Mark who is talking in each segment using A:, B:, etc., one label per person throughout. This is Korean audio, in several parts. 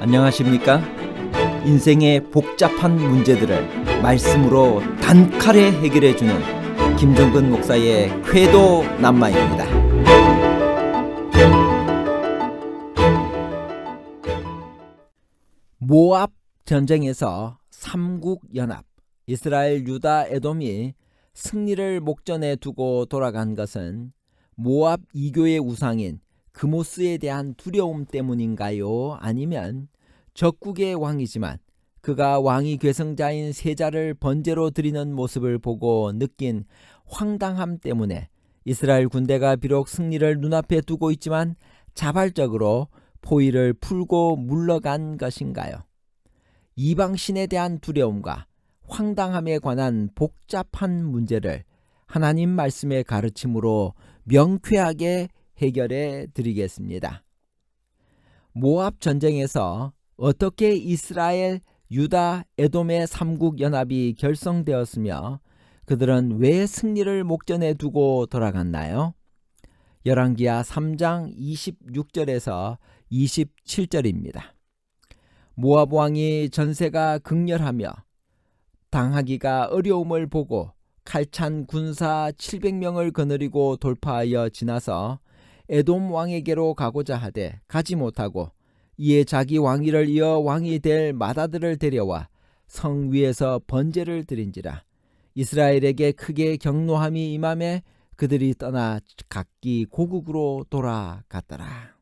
A: 안녕하십니까? 인생의 복잡한 문제들을 말씀으로 단칼에 해결해 주는 김정근 목사의 쾌도 남마입니다. 모압 전쟁에서 삼국 연합 이스라엘 유다 에돔이 승리를 목전에 두고 돌아간 것은 모압 이교의 우상인 그모스에 대한 두려움 때문인가요? 아니면 적국의 왕이지만 그가 왕이 괴성자인 세자를 번제로 드리는 모습을 보고 느낀 황당함 때문에 이스라엘 군대가 비록 승리를 눈앞에 두고 있지만 자발적으로 포위를 풀고 물러간 것인가요? 이방신에 대한 두려움과 황당함에 관한 복잡한 문제를 하나님 말씀의 가르침으로 명쾌하게 해결해 드리겠습니다. 모압 전쟁에서 어떻게 이스라엘, 유다, 에돔의 삼국 연합이 결성되었으며 그들은 왜 승리를 목전에 두고 돌아갔나요? 열왕기하 3장 26절에서 27절입니다. 모압 왕이 전세가 극렬하며 당하기가 어려움을 보고 칼찬 군사 700명을 거느리고 돌파하여 지나서 에돔 왕에게로 가고자 하되 가지 못하고 이에 자기 왕위를 이어 왕이 될 마다들을 데려와 성 위에서 번제를 드린지라 이스라엘에게 크게 경노함이 임함에 그들이 떠나 각기 고국으로 돌아갔더라.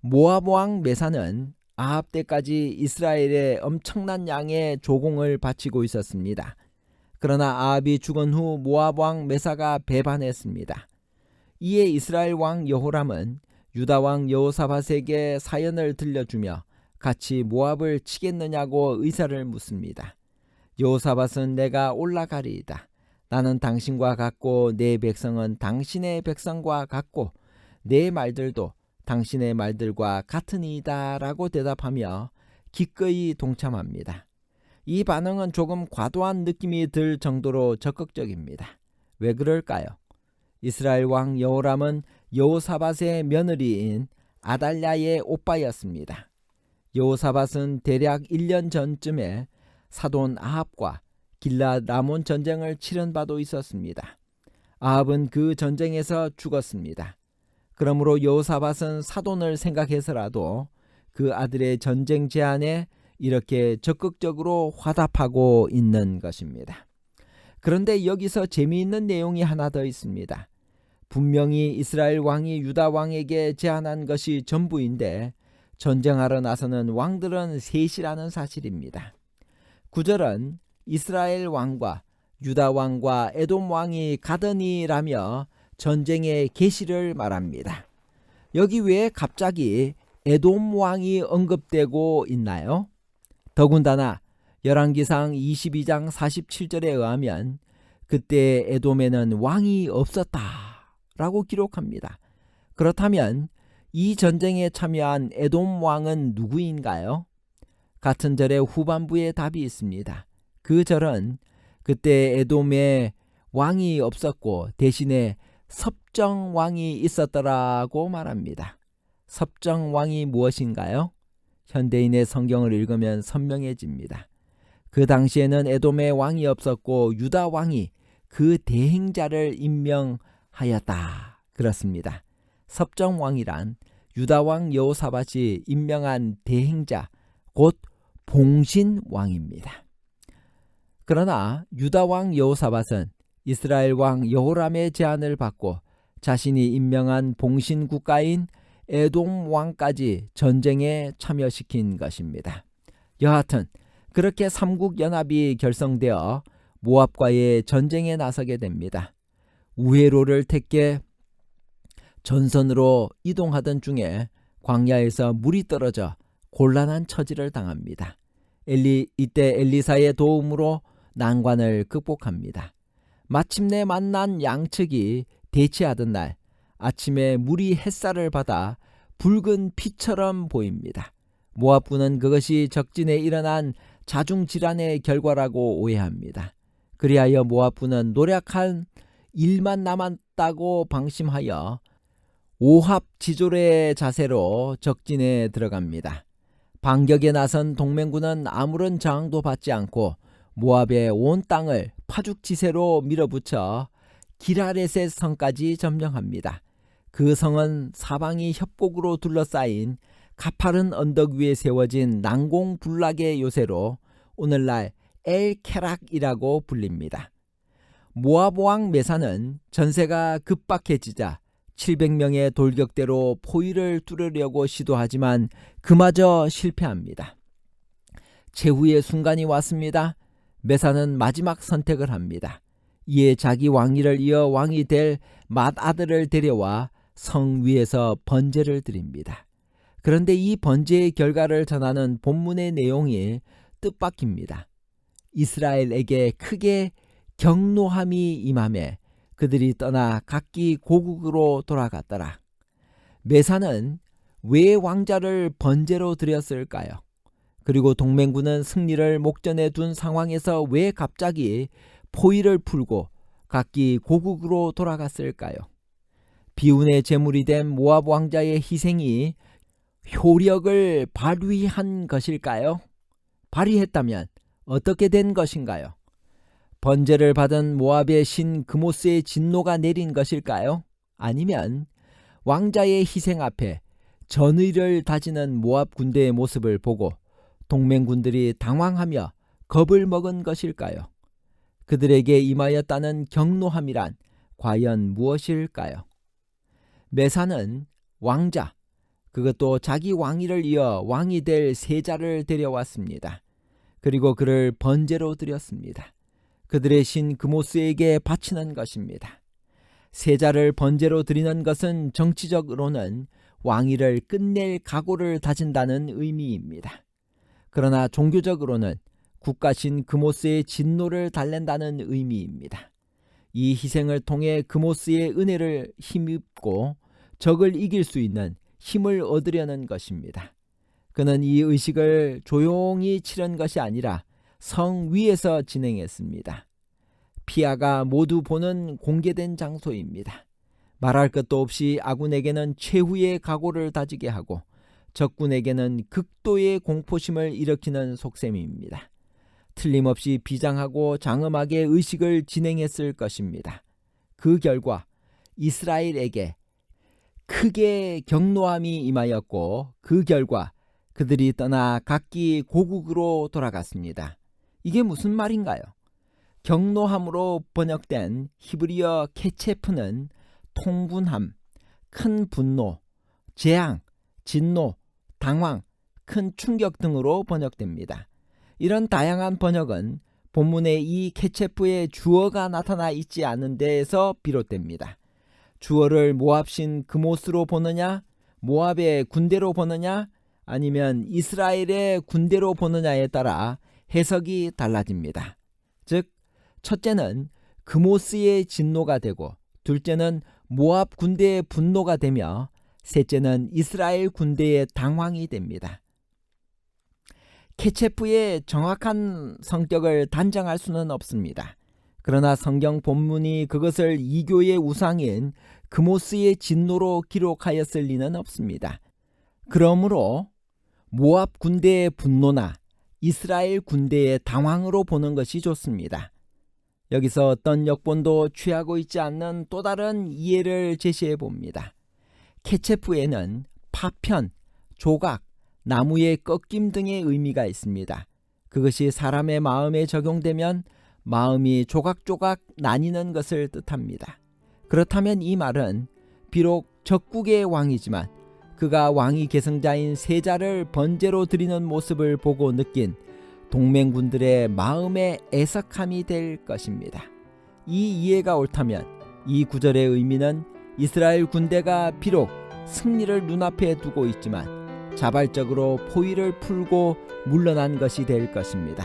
A: 모압 왕 메사는 아합 때까지 이스라엘에 엄청난 양의 조공을 바치고 있었습니다. 그러나 아합이 죽은 후 모압 왕 메사가 배반했습니다. 이에 이스라엘 왕 여호람은 유다 왕 여호사밧에게 사연을 들려주며 같이 모압을 치겠느냐고 의사를 묻습니다. 여호사밧은 내가 올라가리이다. 나는 당신과 같고 내 백성은 당신의 백성과 같고 내 말들도 당신의 말들과 같으니이다라고 대답하며 기꺼이 동참합니다. 이 반응은 조금 과도한 느낌이 들 정도로 적극적입니다. 왜 그럴까요? 이스라엘 왕 여호람은 여호사밧의 며느리인 아달랴의 오빠였습니다. 여호사밧은 대략 1년 전쯤에 사돈 아합과 길라 라몬 전쟁을 치른 바도 있었습니다. 아합은 그 전쟁에서 죽었습니다. 그러므로 여호사밧은 사돈을 생각해서라도 그 아들의 전쟁 제안에 이렇게 적극적으로 화답하고 있는 것입니다. 그런데 여기서 재미있는 내용이 하나 더 있습니다. 분명히 이스라엘 왕이 유다 왕에게 제안한 것이 전부인데 전쟁하러 나서는 왕들은 셋이라는 사실입니다. 구절은 이스라엘 왕과 유다 왕과 에돔 왕이 가더니라며 전쟁의 계시를 말합니다. 여기 왜 갑자기 에돔 왕이 언급되고 있나요? 더군다나 열왕기상 22장 47절에 의하면 그때 에돔에는 왕이 없었다 라고 기록합니다. 그렇다면 이 전쟁에 참여한 에돔 왕은 누구인가요? 같은 절의 후반부에 답이 있습니다. 그 절은 그때 에돔에 왕이 없었고 대신에 섭정 왕이 있었더라고 말합니다. 섭정 왕이 무엇인가요? 현대인의 성경을 읽으면 선명해집니다. 그 당시에는 에돔의 왕이 없었고 유다 왕이 그 대행자를 임명 하였다. 그렇습니다. 섭정 왕이란 유다 왕 여호사밧이 임명한 대행자 곧 봉신 왕입니다. 그러나 유다 왕 여호사밧은 이스라엘 왕 여호람의 제안을 받고 자신이 임명한 봉신 국가인 에돔 왕까지 전쟁에 참여시킨 것입니다. 여하튼 그렇게 삼국 연합이 결성되어 모압과의 전쟁에 나서게 됩니다. 우회로를 택해 전선으로 이동하던 중에 광야에서 물이 떨어져 곤란한 처지를 당합니다. 엘리 이때 엘리사의 도움으로 난관을 극복합니다. 마침내 만난 양측이 대치하던 날 아침에 물이 햇살을 받아 붉은 피처럼 보입니다. 모압군은 그것이 적진에 일어난 자중 질환의 결과라고 오해합니다. 그리하여 모압군은 노력한 일만 남았다고 방심하여 오합 지졸의 자세로 적진에 들어갑니다. 반격에 나선 동맹군은 아무런 저항도 받지 않고 모압의 온 땅을 파죽지세로 밀어붙여 기라레셋 성까지 점령합니다. 그 성은 사방이 협곡으로 둘러싸인 가파른 언덕 위에 세워진 난공불락의 요새로 오늘날 엘케락이라고 불립니다. 모압 왕 메사는 전세가 급박해지자 700명의 돌격대로 포위를 뚫으려고 시도하지만 그마저 실패합니다. 최후의 순간이 왔습니다. 메사는 마지막 선택을 합니다. 이에 자기 왕위를 이어 왕이 될 맏아들을 데려와 성 위에서 번제를 드립니다. 그런데 이 번제의 결과를 전하는 본문의 내용이 뜻밖입니다. 이스라엘에게 크게 경노함이 임함에 그들이 떠나 각기 고국으로 돌아갔더라. 메사는 왜 왕자를 번제로 드렸을까요? 그리고 동맹군은 승리를 목전에 둔 상황에서 왜 갑자기 포위를 풀고 각기 고국으로 돌아갔을까요? 비운의 제물이 된 모압 왕자의 희생이 효력을 발휘한 것일까요? 발휘했다면 어떻게 된 것인가요? 번제를 받은 모압의 신 그모스의 진노가 내린 것일까요? 아니면 왕자의 희생 앞에 전의를 다지는 모압 군대의 모습을 보고 동맹군들이 당황하며 겁을 먹은 것일까요? 그들에게 임하였다는 경노함이란 과연 무엇일까요? 메사는 왕자, 그것도 자기 왕위를 이어 왕이 될 세자를 데려왔습니다. 그리고 그를 번제로 드렸습니다. 그들의 신 그모스에게 바치는 것입니다. 세자를 번제로 드리는 것은 정치적으로는 왕위를 끝낼 각오를 다진다는 의미입니다. 그러나 종교적으로는 국가신 그모스의 진노를 달랜다는 의미입니다. 이 희생을 통해 그모스의 은혜를 힘입고 적을 이길 수 있는 힘을 얻으려는 것입니다. 그는 이 의식을 조용히 치른 것이 아니라 성 위에서 진행했습니다. 피아가 모두 보는 공개된 장소입니다. 말할 것도 없이 아군에게는 최후의 각오를 다지게 하고 적군에게는 극도의 공포심을 일으키는 속셈입니다. 틀림없이 비장하고 장엄하게 의식을 진행했을 것입니다. 그 결과 이스라엘에게 크게 경노함이 임하였고 그 결과 그들이 떠나 각기 고국으로 돌아갔습니다. 이게 무슨 말인가요? 경노함으로 번역된 히브리어 케체프는 통분함, 큰 분노, 재앙, 진노, 당황, 큰 충격 등으로 번역됩니다. 이런 다양한 번역은 본문에 이 케체프의 주어가 나타나 있지 않은 데에서 비롯됩니다. 주어를 모압신 그모스로 보느냐, 모압의 군대로 보느냐, 아니면 이스라엘의 군대로 보느냐에 따라 해석이 달라집니다. 즉, 첫째는 그모스의 진노가 되고, 둘째는 모압 군대의 분노가 되며, 셋째는 이스라엘 군대의 당황이 됩니다. 케체프의 정확한 성격을 단정할 수는 없습니다. 그러나 성경 본문이 그것을 이교의 우상인 그모스의 진노로 기록하였을 리는 없습니다. 그러므로 모압 군대의 분노나 이스라엘 군대의 당황으로 보는 것이 좋습니다. 여기서 어떤 역본도 취하고 있지 않는 또 다른 이해를 제시해 봅니다. 케체프에는 파편, 조각, 나무의 꺾임 등의 의미가 있습니다. 그것이 사람의 마음에 적용되면 마음이 조각조각 나뉘는 것을 뜻합니다. 그렇다면 이 말은 비록 적국의 왕이지만 그가 왕위 계승자인 세자를 번제로 드리는 모습을 보고 느낀 동맹군들의 마음의 애석함이 될 것입니다. 이 이해가 옳다면 이 구절의 의미는 이스라엘 군대가 비록 승리를 눈앞에 두고 있지만 자발적으로 포위를 풀고 물러난 것이 될 것입니다.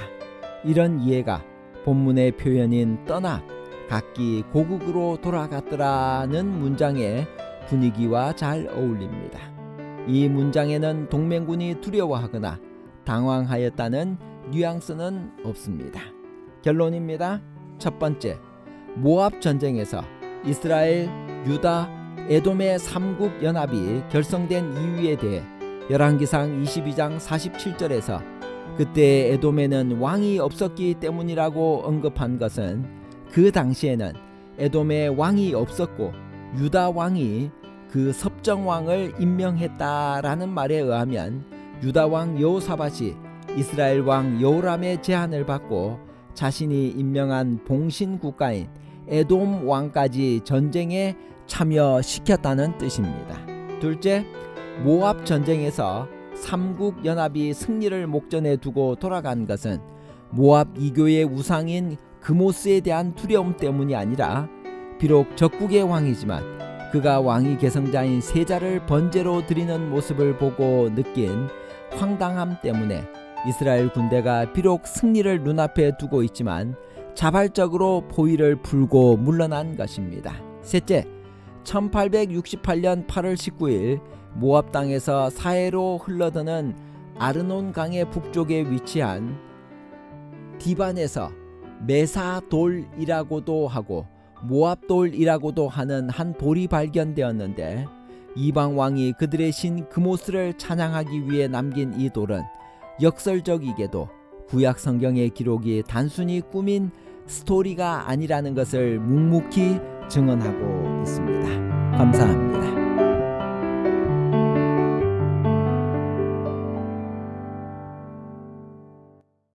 A: 이런 이해가 본문의 표현인 떠나 각기 고국으로 돌아갔더라는 문장의 분위기와 잘 어울립니다. 이 문장에는 동맹군이 두려워하거나 당황하였다는 뉘앙스는 없습니다. 결론입니다. 첫 번째, 모압 전쟁에서 이스라엘, 유다, 에돔의 삼국 연합이 결성된 이유에 대해 열왕기상 22장 47절에서 그때 에돔에는 왕이 없었기 때문이라고 언급한 것은 그 당시에는 에돔에 왕이 없었고 유다 왕이 그 섭정 왕을 임명했다라는 말에 의하면 유다 왕 여호사밧이 이스라엘 왕 여호람의 제안을 받고 자신이 임명한 봉신 국가인 에돔 왕까지 전쟁에 참여시켰다는 뜻입니다. 둘째, 모압 전쟁에서 삼국 연합이 승리를 목전에 두고 돌아간 것은 모압 이교의 우상인 그모스에 대한 두려움 때문이 아니라 비록 적국의 왕이지만 그가 왕위 계승자인 세자를 번제로 드리는 모습을 보고 느낀 황당함 때문에 이스라엘 군대가 비록 승리를 눈앞에 두고 있지만 자발적으로 포위를 풀고 물러난 것입니다. 셋째, 1868년 8월 19일 모압 땅에서 사해로 흘러드는 아르논 강의 북쪽에 위치한 디반에서 메사돌이라고도 하고 모압돌이라고도 하는 한 돌이 발견되었는데 이방 왕이 그들의 신 그모스를 찬양하기 위해 남긴 이 돌은 역설적이게도 구약 성경의 기록이 단순히 꾸민 스토리가 아니라는 것을 묵묵히 증언하고 있습니다. 감사합니다.